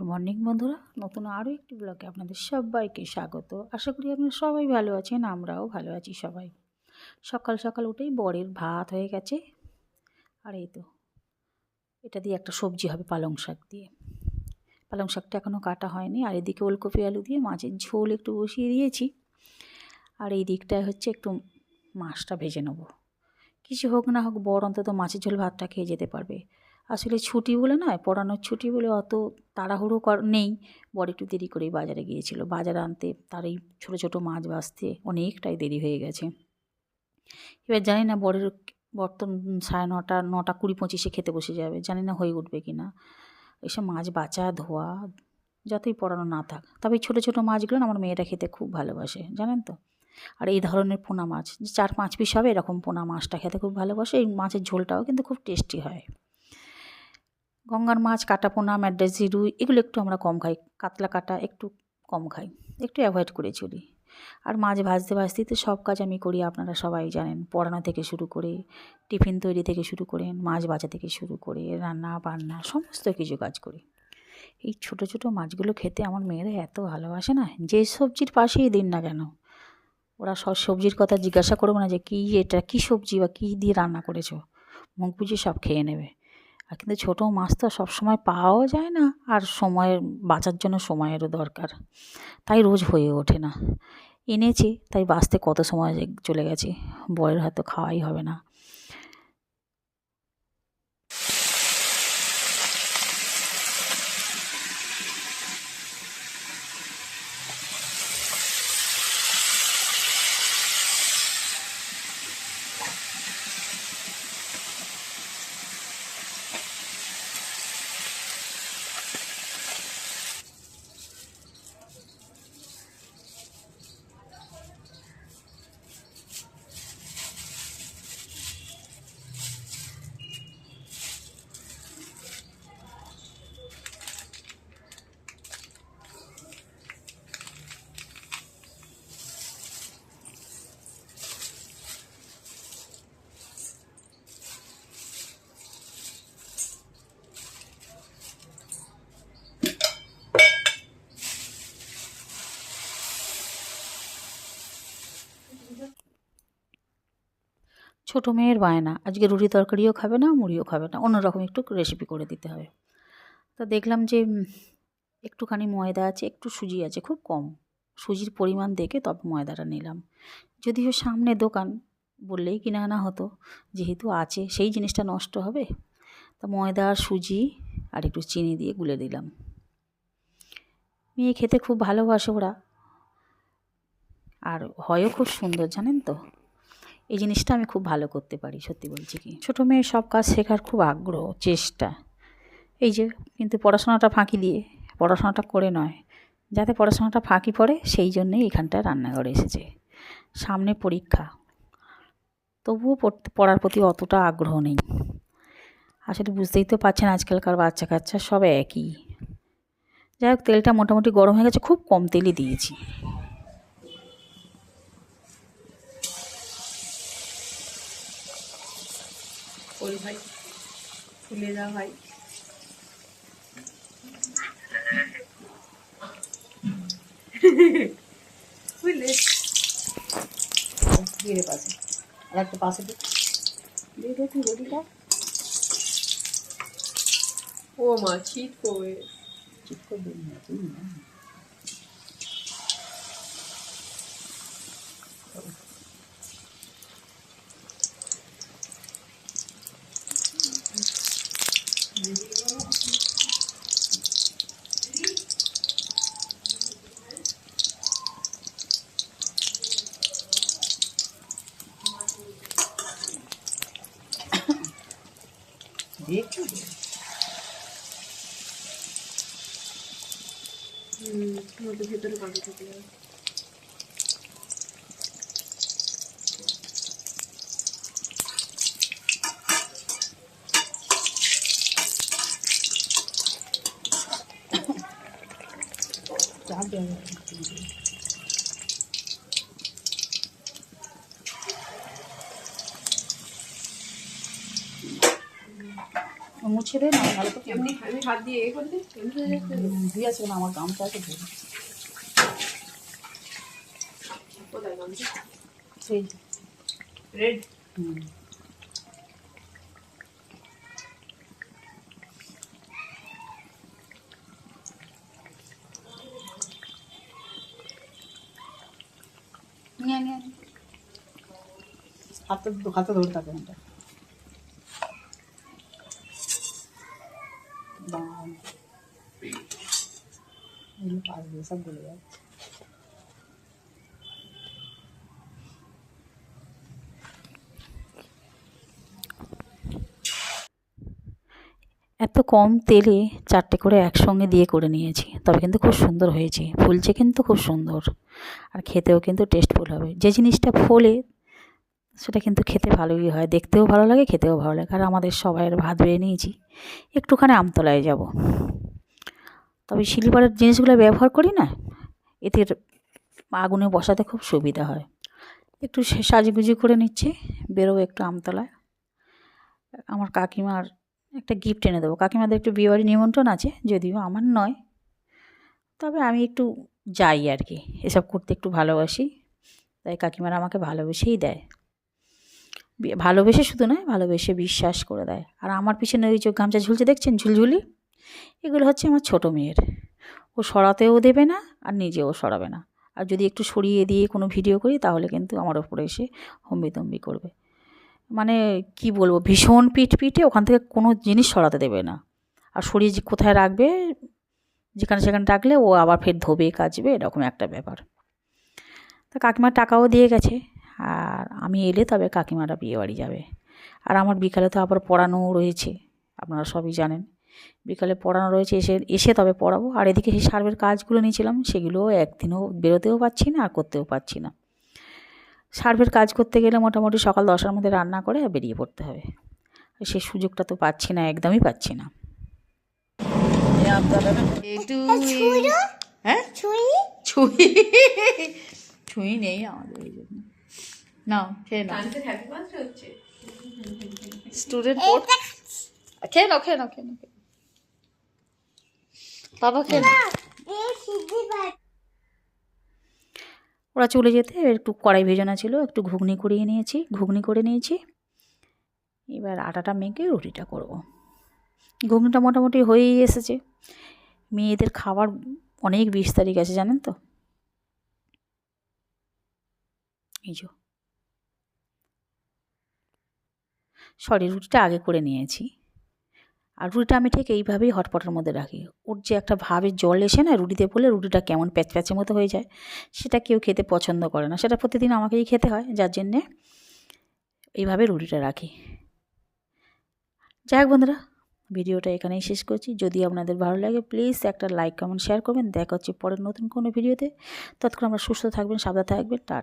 Good morning বন্ধুরা। নতুন আরও একটি ব্লগে আপনাদের সবাইকে স্বাগত। আশা করি আপনারা সবাই ভালো আছেন, আমরাও ভালো আছি সবাই। সকাল সকাল উঠেই বরের ভাত হয়ে গেছে। আর এই তো, এটা দিয়ে একটা সবজি হবে পালং শাক দিয়ে। পালং শাকটা এখনও কাটা হয়নি, আর এদিকে ওলকপি আলু দিয়ে মাছের ঝোল একটু বসিয়ে দিয়েছি। আর এই দিকটায় হচ্ছে একটু মাছটা ভেজে নেব। কিছু হোক না হোক বড় অন্তত মাছের ঝোল ভাতটা খেয়ে যেতে পারবে। আসলে ছুটি বলে নয়, পড়ানোর ছুটি বলে অত তাড়াহুড়ো কর, নেই। বড় একটু দেরি করেই বাজারে গিয়েছিল। বাজার আনতে তার এই ছোটো ছোটো মাছ বাঁচতে অনেকটাই দেরি হয়ে গেছে। এবার জানি না বরের বর্তন সাড়ে নটা নটা কুড়ি পঁচিশে খেতে বসে যাবে। জানি না হয়ে উঠবে কি না এসব মাছ বাছা ধোয়া, যতই পড়ানো না থাক। তবে ছোটো ছোটো মাছগুলো আমার মেয়েরা খেতে খুব ভালোবাসে, জানেন তো? আর এই ধরনের পোনা মাছ চার, পাঁচ পিস হবে এরকম পোনা মাছটা খেতে খুব ভালোবাসে। এই মাছের ঝোলটাও কিন্তু খুব টেস্টি হয়। গঙ্গার মাছ, কাটা পোনা, ম্যাড্রাসি রুই এগুলো একটু আমরা কম খাই। কাতলা কাটা একটু কম খাই। একটু অ্যাভয়েড করে চলি। আর মাছ ভাজতে ভাজতেই তো সব কাজ আমি করি, আপনারা সবাই জানেন। পড়ানো থেকে শুরু করে, টিফিন তৈরি থেকে শুরু করে, মাছ ভাজা থেকে শুরু করে, রান্না, বান্না, সমস্ত কিছু কাজ করি। এই ছোটো ছোটো মাছগুলো খেতে আমার মেয়েরা এত ভালোবাসে না, যে সবজির পাশেই দিন না কেন। ওরা সব সবজির কথা জিজ্ঞাসা করব না যে কী এটা, কী সবজি বা কী দিয়ে রান্না করেছ? মুখ বুঝে সব খেয়ে নেবে। আর কিন্তু ছোটো মাছ তো সবসময় পাওয়াও যায় না আর সময়ের, বাঁচার জন্য সময়েরও দরকার। তাই রোজ হয়ে ওঠে না। এনেছি, তাই বাঁচতে কত সময় চলে গেছে, বরের হয়তো খাওয়াই হবে না। ছোটো মেয়ের বায়না। আজকে রুটি তরকারিও খাবে না, মুড়িও খাবে না। অন্যরকম একটু রেসিপি করে দিতে হবে। তা দেখলাম যে একটুখানি ময়দা আছে, একটু সুজি আছে, খুব কম। সুজির পরিমাণ দেখে তবে ময়দাটা নিলাম। যদিও সামনে দোকান, বললেই কিনে আনা হতো, যেহেতু আছে, সেই জিনিসটা নষ্ট হবে। তা ময়দা আর সুজি আর একটু চিনি দিয়ে গুলে দিলাম। মেয়ে খেতে খুব ভালোবাসে ওরা। আর হয়ও খুব সুন্দর, জানেন তো? এই জিনিসটা আমি খুব ভালো করতে পারি, সত্যি বলছি কি। ছোটো মেয়ে সব কাজ শেখার খুব আগ্রহ, চেষ্টা। এই যে, কিন্তু পড়াশোনাটা ফাঁকি দিয়ে, পড়াশোনাটা করে নয়। যাতে পড়াশোনাটা ফাঁকি পড়ে, সেই জন্যেই এখানটায় রান্নাঘরে এসেছে। সামনে পরীক্ষা। তবুও পড়তে, পড়ার প্রতি অতটা আগ্রহ নেই। আসলে বুঝতেই তো পারছেন, আজকালকার বাচ্চা কাচ্চা সব একই। যাই হোক, তেলটা মোটামুটি গরম হয়ে গেছে, খুব কম তেলই দিয়েছি। ওই ভাই ফুলে যা ভাই বুঝলে দিয়ে আর একটা পাশে দিয়ে দে ও মা ছিট করে। ঠিক করে না, তুই না। দেখছ হুম তোমাদের ভেতরে পাখি থেকে যাবে চাপ দেওয়া মুছে দে না ভালো তো এমনি আমি হাত দিয়ে এ করে দিই আছে না আমার গামছা আছে কোথায় গামছা? সেই রেড হুম। হাতে হাতে ধরে থাকে এত কম তেলে চারটে করে একসঙ্গে দিয়ে করে নিয়েছি, তবে কিন্তু খুব সুন্দর হয়েছে। ফুলছে কিন্তু খুব সুন্দর, আর খেতেও কিন্তু টেস্টফুল হবে। যে জিনিসটা ফোলে সেটা কিন্তু খেতে ভালোই হয়, দেখতেও ভালো লাগে, খেতেও ভালো লাগে। আর আমাদের সবাইয়ের ভাত বেড়ে নিয়েছি, একটুখানি আমতলায় যাব। তবে শিলিপাড়ের জিনিসগুলো ব্যবহার করি না এতে আগুনে বসাতে খুব সুবিধা হয়। একটু সাজগুজি করে নিচ্ছে, বেরোবো একটু আমতলায়। আমার কাকিমার একটা গিফট এনে দেবো। কাকিমাদের একটু বিয়েবাড়ি নিমন্ত্রণ আছে, যদিও আমার নয়। তবে আমি একটু যাই আর কি, এসব করতে একটু ভালোবাসি, তাই কাকিমারা আমাকে ভালোবেসেই দেয়। ভালোবেসে শুধু নয়, ভালোবেসে বিশ্বাস করে দেয়। আর আমার পিছনে ওই চোখ গামছা ঝুলছে, দেখছেন? ঝুলঝুলি? এগুলো হচ্ছে আমার ছোটো মেয়ের। ও সরাতেও দেবে না, আর নিজেও সরাবে না। আর যদি একটু সরিয়ে দিয়ে কোনো ভিডিও করি, তাহলে কিন্তু আমার ওপরে এসে হম্বিতম্বি করবে। মানে কি বলব, ভীষণ পিঠ পিঠে ওখান থেকে কোনো জিনিস সরাতে দেবে না। আর সরিয়ে যে কোথায় রাখবে, যেখানে সেখানে রাখলে ও আবার ফের ধোবে, কাচবে, এরকম একটা ব্যাপার। তা কাকিমার টাকাও দিয়ে গেছে। আর আমি এলে তবে কাকিমারা বিয়ে বাড়ি যাবে। আর আমার বিকালে তো আবার পড়ানোও রয়েছে আপনারা সবই জানেন। বিকালে পড়ানো রয়েছে এসে এসে তবে পড়াবো। আর এদিকে সেই সার্ভের কাজগুলো নিয়েছিলাম সেগুলো একদিনও বেরোতেও পারছি না আর করতেও পারছি না। সার্ভের কাজ করতে গেলে মোটামুটি সকাল দশটার মধ্যে রান্না করে আর বেরিয়ে পড়তে হবে। আর সেই সুযোগটা তো পাচ্ছি না একদমই পাচ্ছি না। হ্যাঁ? ছুঁই। ছুঁই নেই আমাদের এই জন্য। নাও খেয়ে নাও। গানতে হ্যাপি বার্থডে হচ্ছে। স্টুডেন্ট পোর্ট খেয়ে নাও খেয়ে নাও খেয়ে নাও খেয়ে নাও। বাবা খেয়ে নাও। ওরা চলে যেতে একটু কড়াই ভেজানো ছিল একটু ঘুগনি করিয়ে নিয়েছি ঘুগনি করে নিয়েছি। এবার আটাটা মেখে রুটিটা করব। ঘুগনিটা মোটামুটি হয়েই এসেছে। মেয়েদের খাবার অনেক বিশ তারিখ আছে জানেন তো? এই যো সরি, রুটিটা আগে করে নিয়েছি। আর রুটিটা আমি ঠিক এইভাবেই হটপটের মধ্যে রাখি। ওর যে একটা ভাবে জল এসে না রুটিতে পড়লে রুটিটা কেমন প্যাচ প্যাচের মতো হয়ে যায়, সেটা কেউ খেতে পছন্দ করে না। সেটা প্রতিদিন আমাকেই খেতে হয়, যার জন্যে এইভাবে রুটিটা রাখি। যাই হোক বন্ধুরা, ভিডিওটা এখানেই শেষ করছি। যদি আপনাদের ভালো লাগে প্লিজ একটা লাইক কমেন্ট শেয়ার করবেন। দেখা হচ্ছে পরের নতুন কোনো ভিডিওতে। ততক্ষণ আমরা সুস্থ থাকবেন, সাবধানে থাকবেন। টাটা।